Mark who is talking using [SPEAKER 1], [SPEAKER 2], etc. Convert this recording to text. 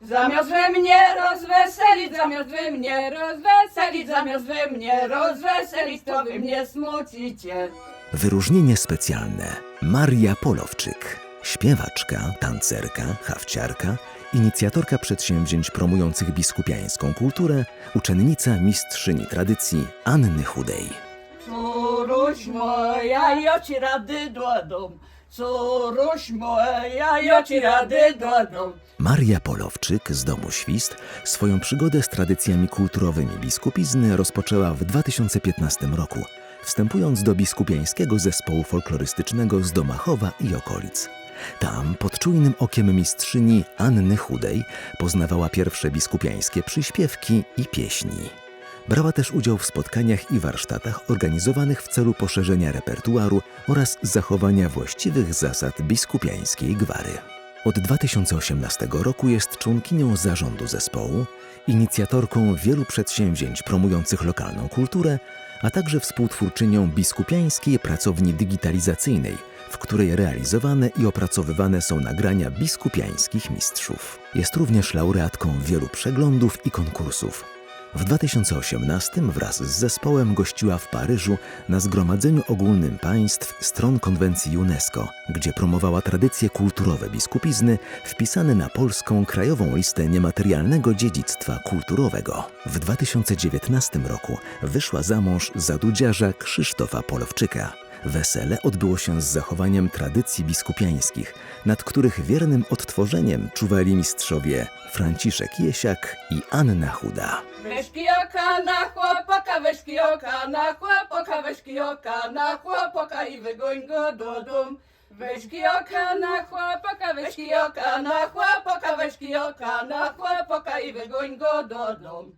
[SPEAKER 1] Zamiast we mnie rozweselić, zamiast we mnie rozweselić, zamiast we mnie rozweselić, to wy mnie smucicie.
[SPEAKER 2] Wyróżnienie specjalne Maria Polowczyk. Śpiewaczka, tancerka, hawciarka, inicjatorka przedsięwzięć promujących biskupiańską kulturę, uczennica mistrzyni tradycji Anny Chudej.
[SPEAKER 1] Córuś moja, ja ci rady dładą. Córuś moja, ja ci rady.
[SPEAKER 2] Maria Polowczyk z domu Świst swoją przygodę z tradycjami kulturowymi biskupizny rozpoczęła w 2015 roku, wstępując do biskupiańskiego zespołu folklorystycznego z Domachowa i okolic. Tam, pod czujnym okiem mistrzyni Anny Chudej, poznawała pierwsze biskupiańskie przyśpiewki i pieśni. Brała też udział w spotkaniach i warsztatach organizowanych w celu poszerzenia repertuaru oraz zachowania właściwych zasad biskupiańskiej gwary. Od 2018 roku jest członkinią zarządu zespołu, inicjatorką wielu przedsięwzięć promujących lokalną kulturę, a także współtwórczynią biskupiańskiej pracowni digitalizacyjnej, w której realizowane i opracowywane są nagrania biskupiańskich mistrzów. Jest również laureatką wielu przeglądów i konkursów. W 2018 wraz z zespołem gościła w Paryżu na Zgromadzeniu Ogólnym Państw stron konwencji UNESCO, gdzie promowała tradycje kulturowe biskupizny wpisane na polską krajową listę niematerialnego dziedzictwa kulturowego. W 2019 roku wyszła za mąż za dudziarza Krzysztofa Polowczyka. Wesele odbyło się z zachowaniem tradycji biskupiańskich, nad których wiernym odtworzeniem czuwali mistrzowie Franciszek Jesiak i Anna Chuda.
[SPEAKER 1] Weź kijoka na chłopaka, weź kijoka na chłopaka, weź kijoka na chłopaka i wygoń go do dum. Weź kijoka na chłopaka, weź kijoka na chłopaka, weź kijoka na chłopaka i wygoń go do dum.